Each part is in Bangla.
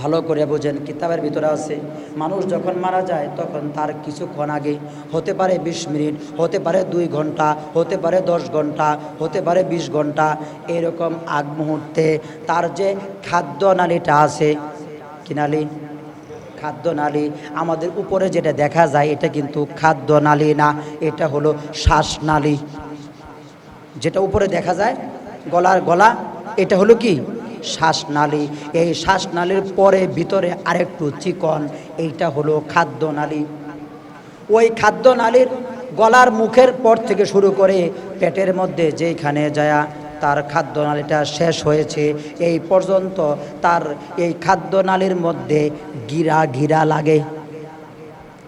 ভালো করে বোঝেন, কিতাবের ভিতরে আছে, মানুষ যখন মারা যায় তখন তার কিছুক্ষণ আগে হতে পারে বিশ মিনিট, হতে পারে দুই ঘণ্টা, হতে পারে দশ ঘণ্টা, হতে পারে বিশ ঘণ্টা, এরকম আগ মুহূর্তে তার যে খাদ্য নালীটা আছে, কি নালী? খাদ্য নালী। আমাদের উপরে যেটা দেখা যায় এটা কিন্তু খাদ্য নালী না, এটা হলো শ্বাসনালী যেটা উপরে দেখা যায়, গলার গলা, এটা হলো কি? শ্বাসনালী। এই শ্বাসনালীর পরে ভিতরে আরেকটু চিকন, এইটা হলো খাদ্যনালী। ওই খাদ্যনালীর গলার মুখের পর থেকে শুরু করে পেটের মধ্যে যেইখানে যায়, তার খাদ্যনালীটা শেষ হয়েছে। এই পর্যন্ত তার এই খাদ্যনালীর মধ্যে গিরা গিরা লাগে।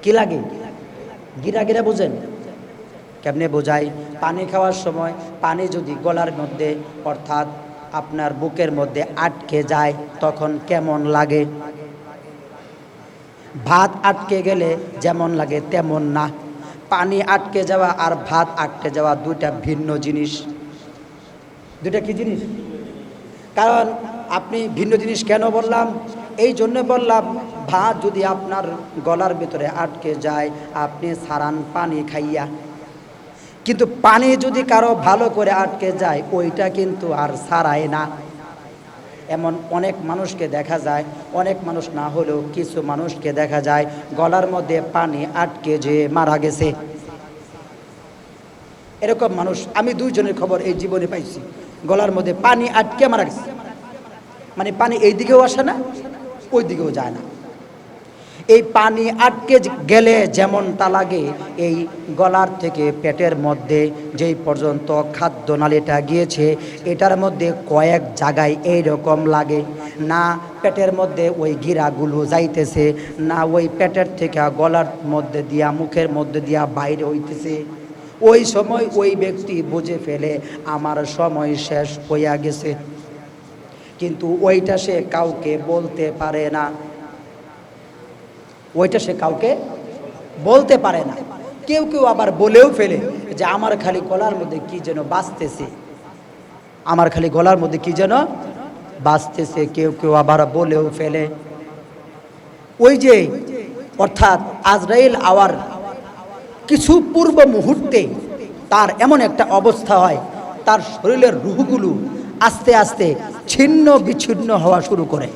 কি লাগে? গিরা গিরা বুঝেন? কেমনে বোঝাই পানি খাওয়ার সময় পানি যদি গলার মধ্যে, অর্থাৎ আপনার বুকের মধ্যে আটকে যায়, তখন কেমন লাগে? ভাত আটকে গেলে যেমন লাগে তেমন না। পানি আটকে যাওয়া আর ভাত আটকে যাওয়া দুইটা ভিন্ন জিনিস। দুইটা কি জিনিস? কারণ আপনি ভিন্ন জিনিস কেন বললাম? এই জন্য বললাম, ভাত যদি আপনার গলার ভিতরে আটকে যায়, আপনি সারান পানি খাইয়া কিন্তু পানি যদি কারও ভালো করে আটকে যায়, ওইটা কিন্তু আর সারায় না। এমন অনেক মানুষকে দেখা যায়, অনেক মানুষ না হলেও কিছু মানুষকে দেখা যায়, গলার মধ্যে পানি আটকে যে মারা গেছে। এরকম মানুষ, আমি দুইজনের খবর এই জীবনে পাইছি। গলার মধ্যে পানি আটকে মারা গেছে। মানে পানি এই দিকেও আসে না ওই দিকেও যায় না। এই পানি আটকে গেলে যেমনটা লাগে, এই গলার থেকে পেটের মধ্যে যেই পর্যন্ত খাদ্য নালীটা গিয়েছে, এটার মধ্যে কয়েক জায়গায় এই রকম লাগে। না পেটের মধ্যে ওই গিরাগুলো যাইতেছে, না ওই পেটের থেকে গলার মধ্যে দিয়া, মুখের মধ্যে দিয়া বাইরে হইতেছে। ওই সময় ওই ব্যক্তি বুঝে ফেলে, আমার সময় শেষ হইয়া গেছে। কিন্তু ওইটা সে কাউকে বলতে পারে না। ওইটা সে কাউকে বলতে পারে না। কেউ কেউ আবার বলেও ফেলে যে, আমার খালি গলার মধ্যে কি যেন বাঁচতেছে আমার খালি গলার মধ্যে কি যেন বাঁচতেছে কেউ কেউ আবার বলেও ফেলে। ওই যে, অর্থাৎ আজরাইল আওয়ার কিছু পূর্ব মুহূর্তে তার এমন একটা অবস্থা হয়, তার শরীরের রুহগুলো আস্তে আস্তে ছিন্ন বিচ্ছিন্ন হওয়া শুরু করে।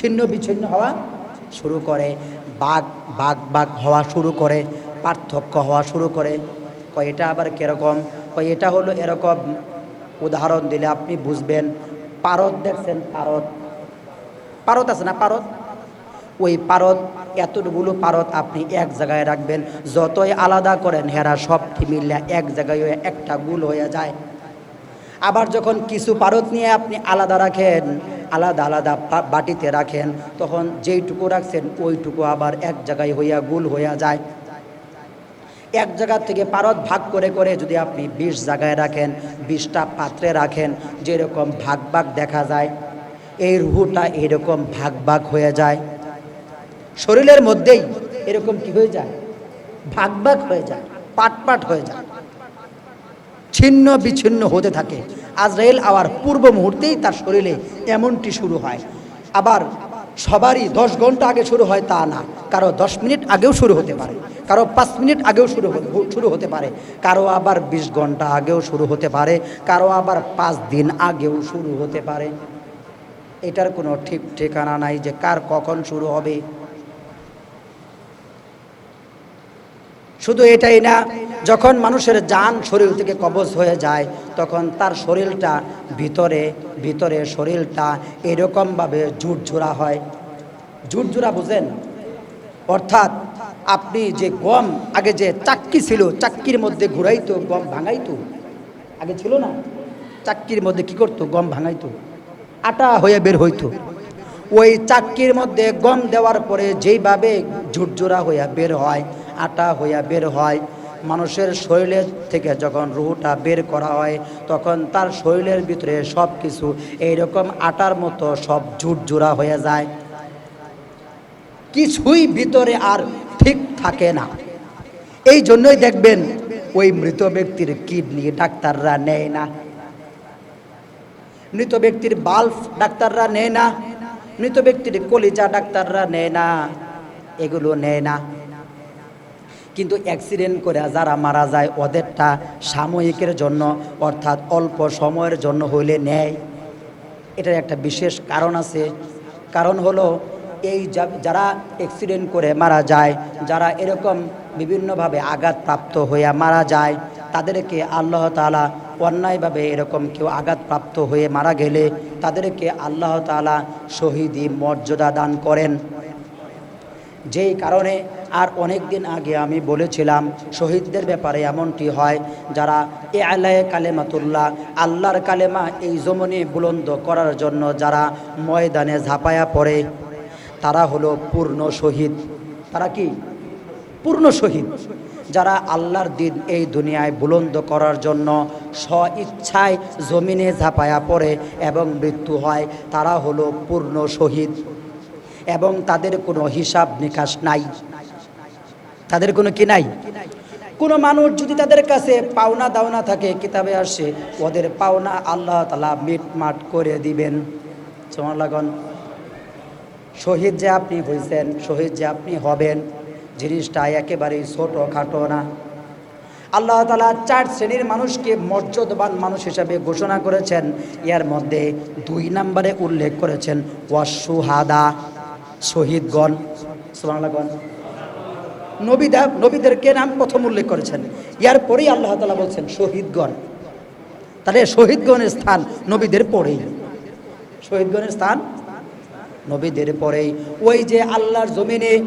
ছিন্ন বিচ্ছিন্ন হওয়া শুরু করে বাঘ বাঘ বাঘ হওয়া শুরু করে, পার্থক্য হওয়া শুরু করে। কয়, এটা আবার কীরকম? কয়, এটা হলো এরকম উদাহরণ দিলে আপনি বুঝবেন, পারদ দেখছেন পারদ। পারত আছে না পারত ওই পারত এতগুলো পারত আপনি এক জায়গায় রাখবেন, যতই আলাদা করেন হেরা সবটি মিললে এক জায়গায় হয়ে একটা গুল হয়ে যায়। আবার যখন কিছু পারত নিয়ে আপনি আলাদা রাখেন আলাদা আলাদা বাটিতে রাখেন। তখন যেইটুকু রাখছেন, ওইটুকু আবার এক জায়গায় হইয়া গুল হইয়া যায়। এক জায়গা থেকে পারদ ভাগ করে করে যদি আপনি বিশ জায়গায় রাখেন, বিশটা পাত্রে রাখেন, যেরকম ভাগ ভাগ দেখা যায়, এই রুহুটা এরকম ভাগ ভাগ হয়ে যায়। শরীরের মধ্যেই এরকম কি হয়ে যায়? ভাগ ভাগ হয়ে যায়, পাট পাট হয়ে যায়। ছিন্ন বিচ্ছিন্ন হতে থাকে। আজরাইল আওয়ার পূর্ব মুহূর্তেই তার শরীরে এমনটি শুরু হয়। আবার সবারই দশ ঘণ্টা আগে শুরু হয় তা না। কারও দশ মিনিট আগেও শুরু হতে পারে। কারও পাঁচ মিনিট আগেও শুরু শুরু হতে পারে। কারও আবার বিশ ঘণ্টা আগেও শুরু হতে পারে। কারও আবার পাঁচ দিন আগেও শুরু হতে পারে। এটার কোনো ঠিক ঠিকানা নাই যে কার কখন শুরু হবে। শুধু এটাই না যখন মানুষের যান শরীর থেকে কবজ হয়ে যায়, তখন তার শরীরটা ভিতরে ভিতরে শরীরটা এরকমভাবে ঝুরঝুরা হয়। ঝুরঝুরা বুঝেন? অর্থাৎ আপনি যে গম, আগে যে চাক্কি ছিল, চাক্কির মধ্যে ঘুরাইতো, গম ভাঙাইতো? আগে ছিল না? চাক্কির মধ্যে কি করতো? গম ভাঙাইতো। আটা হয়ে বের হইতো। ওই চাক্কির মধ্যে গম দেওয়ার পরে যেইভাবে ঝুরঝুরা হইয়া বের হয়, আটা হইয়া বের হয় মানুষের শরীরের থেকে যখন রুহুটা বের করা হয়, তখন তার শরীরের ভিতরে সব কিছু এইরকম আটার মতো সব ঝুরঝুরা হয়ে যায়। কিছুই ভিতরে আর ঠিক থাকে না। এই জন্যই দেখবেন ওই মৃত ব্যক্তির কিডনি ডাক্তাররা নেয় না। মৃত ব্যক্তির বাল্ব ডাক্তাররা নেয় না। মৃত ব্যক্তির কলিজা ডাক্তাররা নেয় না। এগুলো নেয় না। কিন্তু অ্যাক্সিডেন্ট করে যারা মারা যায়, ওদেরটা সাময়িকের জন্য, অর্থাৎ অল্প সময়ের জন্য হইলে নেয়। এটার একটা বিশেষ কারণ আছে। কারণ হলো, এই যারা অ্যাক্সিডেন্ট করে মারা যায়, যারা এরকম বিভিন্নভাবে আঘাতপ্রাপ্ত হয়ে মারা যায়, তাদেরকে আল্লাহ তাআলা অন্যায়ভাবে এরকম কেউ আঘাতপ্রাপ্ত হয়ে মারা গেলে, তাদেরকে আল্লাহ তাআলা শহীদি মর্যাদা দান করেন। যেই কারণে আর অনেক দিন আগে আমি বলেছিলাম, শহীদদের ব্যাপারে এমনটি হয়, যারা এ আলায় কালেমাতুল্লাহ, আল্লাহর কালেমা এই জমনে বুলন্দ করার জন্য যারা ময়দানে ঝাঁপায়া পড়ে, তারা হলো পূর্ণ শহীদ। তারা কি? পূর্ণ শহীদ। যারা আল্লাহর দিন এই দুনিয়ায় বুলন্দ করার জন্য স্ব ইচ্ছায় জমিনে ঝাঁপায়া পড়ে এবং মৃত্যু হয়, তারা হলো পূর্ণ শহীদ। এবং তাদের কোনো হিসাব নিকাশ নাই। তাদের কোনো কি নাই? কোনো মানুষ যদি তাদের কাছে পাওনা দাওনা থাকে, কিতাবে আসে, ওদের পাওনা আল্লাহ তালা মিটমাট করে দিবেন। তোমার লাগন শহীদ যে আপনি হয়েছেন শহীদ যে আপনি হবেন, জিনিসটা একেবারেই ছোট খাটো না। আল্লাহ তালা চার শ্রেণির মানুষকে মর্যাদাবান মানুষ হিসাবে ঘোষণা করেছেন। এর মধ্যে দুই নম্বরে উল্লেখ করেছেন ওয়াসুহাদা শহীদগণ। সুবহানাল্লাহগণ নবীদা নবীদেরকে নাম প্রথম উল্লেখ করেছেন। ইয়ার পরেই আল্লাহ তালা বলছেন, শহীদগণ। তাহলে শহীদগণের স্থান নবীদের পরেই। শহীদগণের স্থান নবীদের পরেই। ওই যে আল্লাহর জমিনে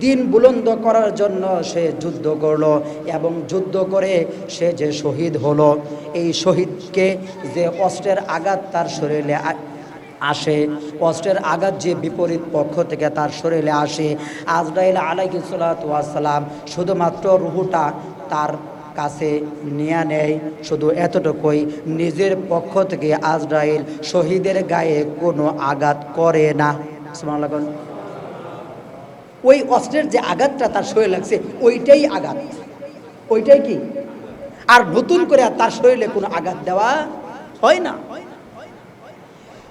দিন বুলন্দ করার জন্য সে যুদ্ধ করল এবং যুদ্ধ করে সে যে শহীদ হলো, এই শহীদকে যে অস্ত্রের আঘাত তার শরীরে আসে অস্ত্রের আঘাত যে বিপরীত পক্ষ থেকে তার শরীরে আসে। আজরাইল আলাইসালাম শুধুমাত্র রুহুটা তার কাছে নিয়ে নেয়, শুধু এতটুকুই, নিজের পক্ষ থেকে আজরাইল শহীদের গায়ে কোনো আঘাত করে না। ওই অস্ত্রের যে আঘাতটা তার শরীরে লাগছে, ওইটাই আঘাত। ওইটাই কি? আর নতুন করে তার শরীরে কোনো আঘাত দেওয়া হয় না।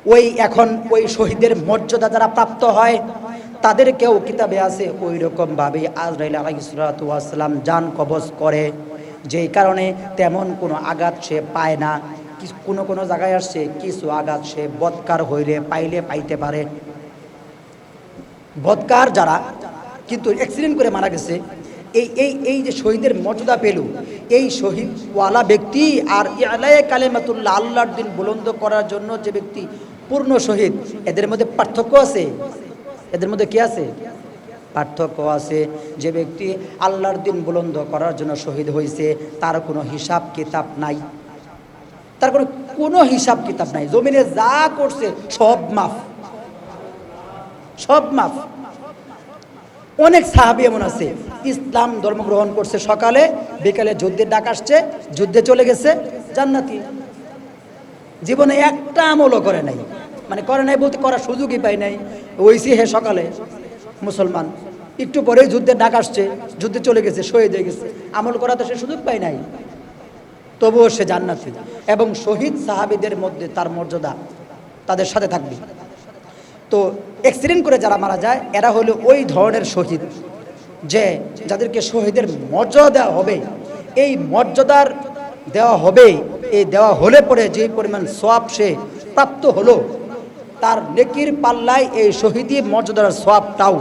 ওই এখন ওই শহীদের মর্যাদা যারা প্রাপ্ত হয়, তাদেরকেও কিতাবে আছে ওই রকমভাবে আজরাইল আলাইসালাম যান কবজ করে। যেই কারণে তেমন কোনো আঘাত সে পায় না। কোনো কোনো জায়গায় আসছে, কিছু আঘাত সে বৎকার হইলে পাইলে পাইতে পারে। বৎকার যারা, কিন্তু অ্যাক্সিডেন্ট করে মারা গেছে এই এই এই যে শহীদের মর্যাদা পেল, এই শহীদওয়ালা ব্যক্তি আর আলায় কালেমাতুল্লাহ আল্লাহর দিন বুলন্দ করার জন্য যে ব্যক্তি পূর্ণ শহীদ, এদের মধ্যে পার্থক্য আছে? এদের মধ্যে কি আছে? পার্থক্য আছে। যে ব্যক্তি আল্লাহর দিন বুলন্দ করার জন্য শহীদ হয়েছে, তার কোনো হিসাব কিতাব নাই। তার কোনো কোনো হিসাব কিতাব নাই। জমিনে যা করছে, সব মাফ। সব মাফ। অনেক সাহাবি এমন আছে, ইসলাম ধর্ম গ্রহণ করছে সকালে, বিকালে যুদ্ধের ডাক আসছে, যুদ্ধে চলে গেছে, জান্নাতি। জীবনে একটা আমলও করে নাই। মানে করে নাই বলতে করার সুযোগই পাই নাই। ওইসি হে সকালে, মুসলমান। একটু পরেই যুদ্ধের ডাক আসছে, যুদ্ধে চলে গেছে, শহীদ হয়ে গেছে। আমল করা তো সে সুযোগ পাই নাই। তবুও সে জান্নাতি। এবং শহীদ সাহাবিদের মধ্যে তার মর্যাদা তাদের সাথে থাকবে। তো অ্যাক্সিডেন্ট করে যারা মারা যায়, এরা হলো ওই ধরনের শহীদ। যে যাদেরকে শহীদের মর্যাদা দেওয়া হবে, এই মর্যাদার দেওয়া হবে, এই দেওয়া হলে পরে যে পরিমাণ সোয়াব সে প্রাপ্ত হলো, তার নেকির পাল্লায় এই শহীদি মর্যাদার সোয়াবটাও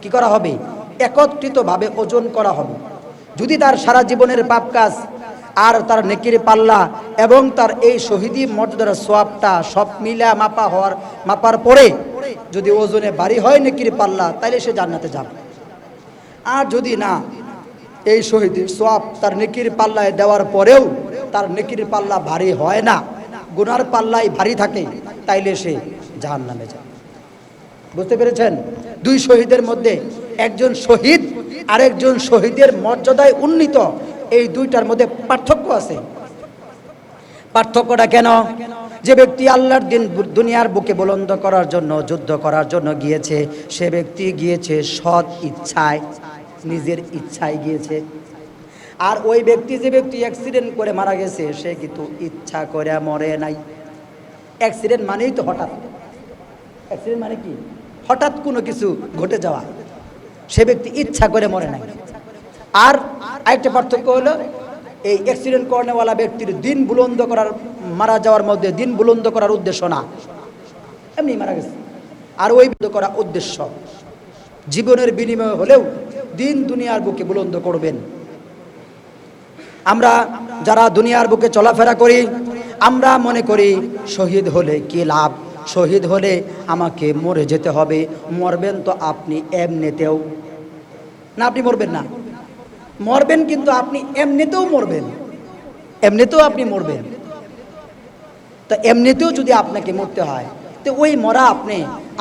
কি করা হবে? একত্রিতভাবে ওজন করা হবে। যদি তার সারা জীবনের পাপ কাজ আর তার নেকির পাল্লা এবং তার এই শহীদি মর্যাদার সোয়াবটা সব মিলা মাপা হওয়ার, মাপার পরে যদি ওজনে বাড়ি হয় নেকির পাল্লা, তাইলে সে জান্নাতে যাবে। আর যদি না, এই শহীদের সোয়াব তার নেকির পাল্লায় দেওয়ার পরেও তার নেকির পাল্লা ভারী হয় না, গুনার পাল্লাই ভারী থাকে, তাইলে সে জাহান নামে যায় বুঝতে পেরেছেন? দুই শহীদের মধ্যে একজন শহীদ আরেকজন শহীদের মর্যাদায় উন্নীত, এই দুইটার মধ্যে পার্থক্য আছে। পার্থক্যটা কেন? যে ব্যক্তি আল্লাহর দিন দুনিয়ার বুকে বুলন্দ করার জন্য, যুদ্ধ করার জন্য গিয়েছে, সে ব্যক্তি গিয়েছে সৎ ইচ্ছায়, নিজের ইচ্ছায় গিয়েছে। আর ওই ব্যক্তি যে ব্যক্তি অ্যাক্সিডেন্ট করে মারা গেছে, সে কিন্তু ইচ্ছা করে মরে নাই। অ্যাক্সিডেন্ট মানেই তো হঠাৎ। অ্যাক্সিডেন্ট মানে কি? হঠাৎ কোনো কিছু ঘটে যাওয়া। সে ব্যক্তি ইচ্ছা করে মরে নাই। আর আরেকটা পার্থক্য হলো এই অ্যাক্সিডেন্ট করেনেওয়ালা ব্যক্তির দিন বুলন্দ করার, মারা যাওয়ার মধ্যে দিন বুলন্দ করার উদ্দেশ্য না। এমনি মারা গেছে। আর ওই করা উদ্দেশ্য, জীবনের বিনিময় হলেও দিন দুনিয়ার বুকে বুলন্দ করবেন। আমরা যারা দুনিয়ার বুকে চলাফেরা করি, আমরা মনে করি শহীদ হলে কি লাভ? শহীদ হলে আমাকে মরে যেতে হবে, মরবেন তো আপনি এমনিতেও। না, আপনি মরবেন না। মরবেন কিন্তু আপনি এমনিতেও মরবেন। এমনিতেও আপনি মরবেন। তো এমনিতেও যদি আপনাকে মরতে হয়, তো ওই মরা আপনি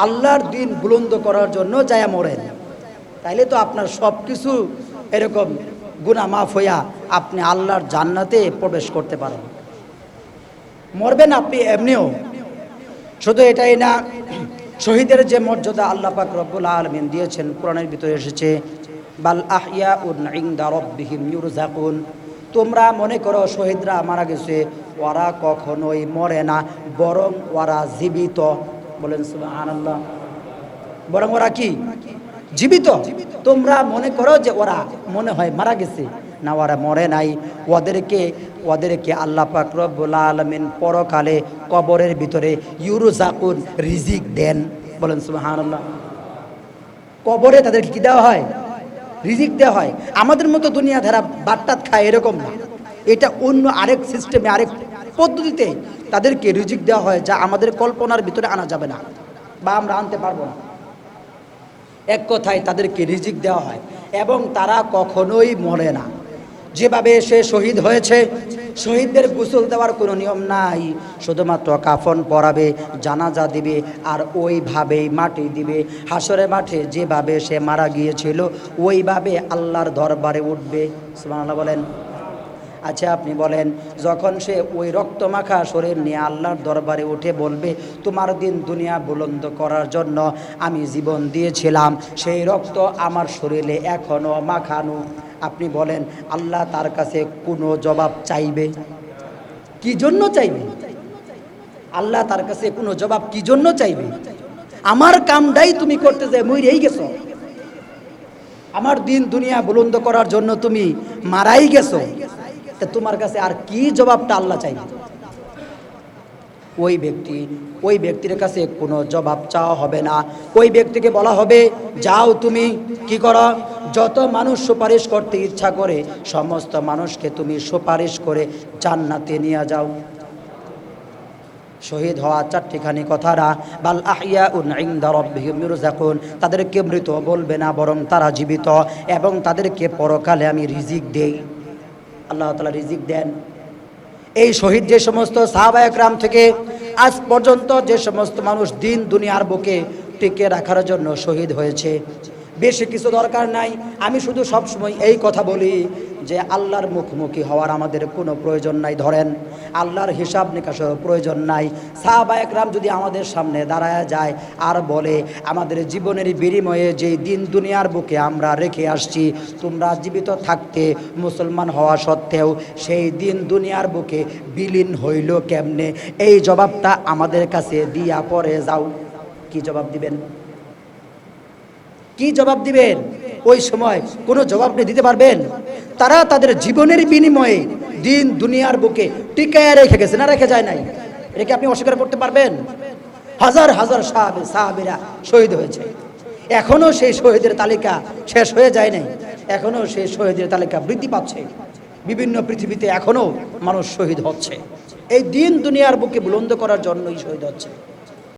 আল্লাহর দিন বুলন্দ করার জন্য যায় মরেন। তাইলে তো আপনার সব কিছু এরকম গুণা মাফ হইয়া আপনি আল্লাহর জান্নাতে প্রবেশ করতে পারেন। মরবেন আপনি এমনিও। শুধু এটাই না, শহীদের যে মর্যাদা আল্লাহ পাক রব্বুল আলমিন দিয়েছেন, কোরআনের ভিতরে এসেছে বাল আহিয়া উন ইংদা তোমরা মনে করো শহীদরা মারা গেছে, ওরা কখনোই মরে না, বরং ওরা জীবিত। বলেন আনন্দ বরং ওরা কি? জীবিত। তোমরা মনে করো যে ওরা মনে হয় মারা গেছে, না ওরা মরে নাই। ওদেরকে ওদেরকে আল্লাহ পাক আলমিন পরকালে কবরের ভিতরে ইউরুজাকুন রিজিক দেন। বলেন সুবহানাল্লাহ। কবরে তাদেরকে কি দেওয়া হয়? রিজিক দেওয়া হয়। আমাদের মতো দুনিয়া ধারা বাট্টাত খায় এরকম না। এটা অন্য আরেক সিস্টেমে আরেক পদ্ধতিতে তাদেরকে রিজিক দেওয়া হয় যা আমাদের কল্পনার ভিতরে আনা যাবে না বা আমরা আনতে পারব না। এক কথায় তাদেরকে রিজিক দেওয়া হয় এবং তারা কখনোই মরে না। যেভাবে সে শহীদ হয়েছে শহীদদের গোসল দেওয়ার কোনো নিয়ম নাই। শুধুমাত্র কাফন পরাবে, জানাজা দিবে আর ওইভাবেই মাটি দিবে। হাসরে মাঠে যেভাবে সে মারা গিয়েছিল, ওইভাবে আল্লাহর দরবারে উঠবে। সুবহানাল্লাহ বলেন। আচ্ছা আপনি বলেন, যখন সে ওই রক্তমাখা শরীর নিয়ে আল্লাহর দরবারে উঠে বলবে, তোমার দিন দুনিয়া বুলন্দ করার জন্য আমি জীবন দিয়েছিলাম, সেই রক্ত আমার শরীরে এখনও মাখানো। আপনি বলেন, আল্লাহ তার কাছে কোনো জবাব চাইবে? কি জন্য চাইবে? আল্লাহ তার কাছে কোনো জবাব কি জন্য চাইবে? আমার কামটাই তুমি করতে যাই মইরেই গেছো। আমার দিন দুনিয়া বুলন্দ করার জন্য তুমি মারাই গেছো। তা তোমার কাছে আর কি জবাবটা আল্লাহ চাইবে? ওই ব্যক্তি, ওই ব্যক্তির কাছে কোনো জবাব চাওয়া হবে না। ওই ব্যক্তিকে বলা হবে, যাও তুমি, কি করো? যত মানুষ সুপারিশ করতে ইচ্ছা করে, সমস্ত মানুষকে তুমি সুপারিশ করে জান্নাতে নিয়ে যাও। শহীদ হওয়া চারটিখানি কথারা বাল আহিয়া উন ইনদা তাদেরকে মৃত বলবে না, বরং তারা জীবিত, এবং তাদেরকে পরকালে আমি রিজিক দেই। আল্লাহ তালা রিজিক দেন। এই শহীদ যে সমস্ত সাহাবায়করাম থেকে আজ পর্যন্ত যে সমস্ত মানুষ দিন দুনিয়ার বুকে টিকে রাখার জন্য শহীদ হয়েছে। বেশি কিছু দরকার নাই। আমি শুধু সবসময় এই কথা বলি যে আল্লাহর মুখোমুখি হওয়ার আমাদের কোনো প্রয়োজন নাই, ধরেন। আল্লাহর হিসাব নিকাশের প্রয়োজন নাই। সাহাবায়করাম যদি আমাদের সামনে দাঁড়ায় যায় আর বলে, আমাদের জীবনের বিনিময়ে যেই দিন দুনিয়ার বুকে আমরা রেখে আসছি, তোমরা জীবিত থাকতে মুসলমান হওয়া সত্ত্বেও সেই দিন দুনিয়ার বুকে বিলীন হইল কেমনে? এই জবাবটা আমাদের কাছে দিয়া পরে যাও। কি জবাব দিবেন? কি জবাব দিবেন? ওই সময় কোনো জবাব নিয়ে দিতে পারবেন? তারা তাদের জীবনের বিনিময়ে দিন দুনিয়ার বুকে টিকায় রেখে গেছে না রেখে যায় নাই? এটাকে আপনি অস্বীকার করতে পারবেন? হাজার হাজার সাহাবে, সাহাবিরা শহীদ হয়েছে। এখনও সেই শহীদের তালিকা শেষ হয়ে যায় নাই। এখনও সেই শহীদের তালিকা বৃদ্ধি পাচ্ছে। বিভিন্ন পৃথিবীতে এখনও মানুষ শহীদ হচ্ছে। এই দিন দুনিয়ার বুকে বুলন্দ করার জন্যই শহীদ হচ্ছে।